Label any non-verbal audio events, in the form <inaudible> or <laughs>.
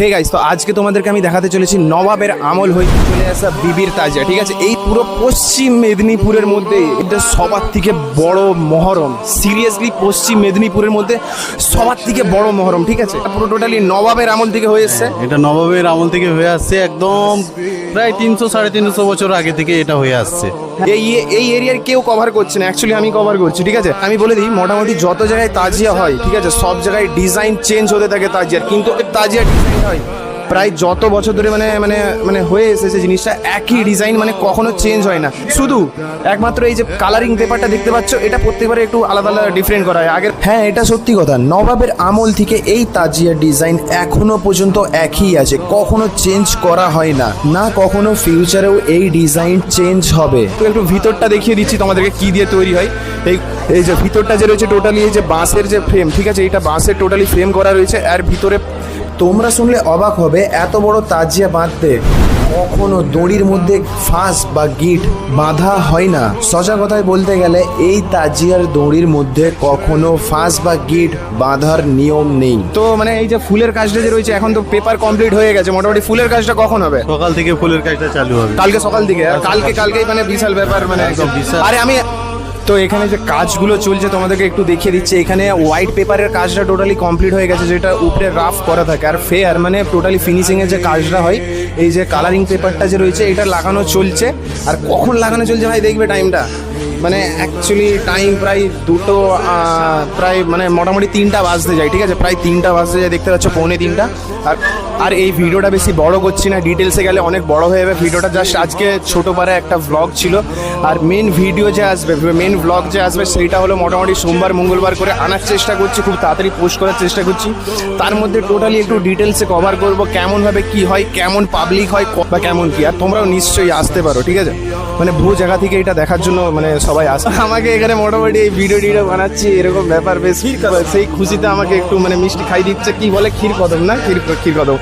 Hey guys তো আজকে তোমাদেরকে আমি দেখাতে চলেছি নবাবের আমল হয়ে চলে আসা বিবির তাজিয়া ঠিক আছে? এই পুরো পশ্চিম মেদিনীপুরের মধ্যে এটা সবার থেকে বড় মহরম। সিরিয়াসলি পশ্চিম মেদিনীপুরের মধ্যে সবার থেকে বড় মহরম ঠিক আছে? পুরো টোটালি নবাবের আমল থেকে হয়ে এসছে। এটা নবাবের আমল থেকে হয়ে আসছে একদম প্রায় তিনশো সাড়ে তিনশো বছর আগে থেকে এটা হয়ে আসছে। এই এই এরিয়ার কেউ কভার করছে না অ্যাকচুয়ালি আমি কভার করছি ঠিক আছে? আমি বলে দিই মোটামুটি যত জায়গায় তাজিয়া হয় ঠিক আছে সব জায়গায় ডিজাইন চেঞ্জ হতে থাকে তাজিয়ার কিন্তু তাজিয়া ডিজাইন হয়। প্রায় যত বছর ধরে মানে মানে মানে হয়ে এসেছে জিনিসটা, একই ডিজাইন মানে কখনো চেঞ্জ হয় না। শুধু একমাত্র এই যে কালারিং পেপারটা দেখতে পাচ্ছ, এটা প্রত্যেকবারে একটু আলাদা আলাদা ডিফারেন্ট করা হয়। আগের হ্যাঁ এটা সত্যি কথা। নবাবের আমল থেকে এই তাজিয়ার ডিজাইন এখনও পর্যন্ত একই আছে। কখনো চেঞ্জ করা হয় না। না কখনো ফিউচারেও এই ডিজাইন চেঞ্জ হবে। তো একটু ভিতরটা দেখিয়ে দিচ্ছি তোমাদেরকে কি দিয়ে তৈরি হয়। এই এই যে ভিতরটা যে রয়েছে টোটালি এই যে বাঁশের যে ফ্রেম ঠিক আছে? এটা বাঁশের টোটালি ফ্রেম করা রয়েছে। আর ভিতরে তোমরা শুনলে অবাক হবে এত বড় তাজিয়া বাঁধতে কখনো দড়ির মধ্যে ফাঁস বা গিট বাঁধা হয় না। সজা কথায় বলতে গেলে এই তাজিয়ার দড়ির মধ্যে কখনো ফাঁস বা গিট বাঁধার নিয়ম নেই। তো মানে এই যে ফুলের কাজটা যে রয়েছে এখন তো পেপার কমপ্লিট হয়ে গেছে মোটামুটি ফুলের কাজটা কখন হবে? সকাল থেকে ফুলের কাজটা চালু হবে। কালকে সকাল থেকে? আর কালকে কালকেই মানে বিশাল ব্যাপার মানে একদম বিশাল। আরে আমি তো এখানে যে কাজগুলো চলছে তোমাদেরকে একটু দেখিয়ে দিচ্ছে। এখানে হোয়াইট পেপারের কাজটা টোটালি কমপ্লিট হয়ে গেছে, যেটা উপরে রাফ করা থাকে। আর ফেয়ার মানে টোটালি ফিনিশিংয়ের যে কাজটা হয়, এই যে কালারিং পেপারটা যে রয়েছে, এটা লাগানো চলছে। আর কখন লাগানো চলছে ভাই, দেখবে টাইমটা মানে অ্যাকচুয়ালি টাইম প্রায় দুটো প্রায় মানে মোটামুটি তিনটা বাজতে যায়, ঠিক আছে? প্রায় তিনটা বাজতে যায়, দেখতে পাচ্ছ পৌনে তিনটা। আর আর এই ভিডিওটা বেশি বড় করছি না ডিটেলসে গেলে অনেক বড় হয়ে যাবে। ভিডিওটা জাস্ট আজকে ছোট পারে একটা ভ্লগ ছিল। আর মেন ভিডিও যে আসবে মেন ভ্লগ যে আসবে, সেইটা হলো মোটামুটি সোমবার, মঙ্গলবার করে আনার চেষ্টা করছি, খুব তাড়াতাড়ি পোস্ট করার চেষ্টা করছি। তার মধ্যে টোটালি একটু ডিটেলসে কভার করব কেমনভাবে কি হয়, কেমন পাবলিক হয় বা কেমন কি, আর তোমরাও নিশ্চয়ই আসতে পারো, ঠিক আছে? মানে বহু জায়গা থেকে এটা দেখার জন্য মানে সবাই আসে। <laughs> আমাকে এখানে মোটামুটি এই ভিডিও টিডিও বানাচ্ছি এরকম ব্যাপার বেশ সেই খুশিতে আমাকে একটু মানে মিষ্টি খাই দিচ্ছে কি বলে ক্ষীর কদম না? ক্ষীর ক্ষীর কদম।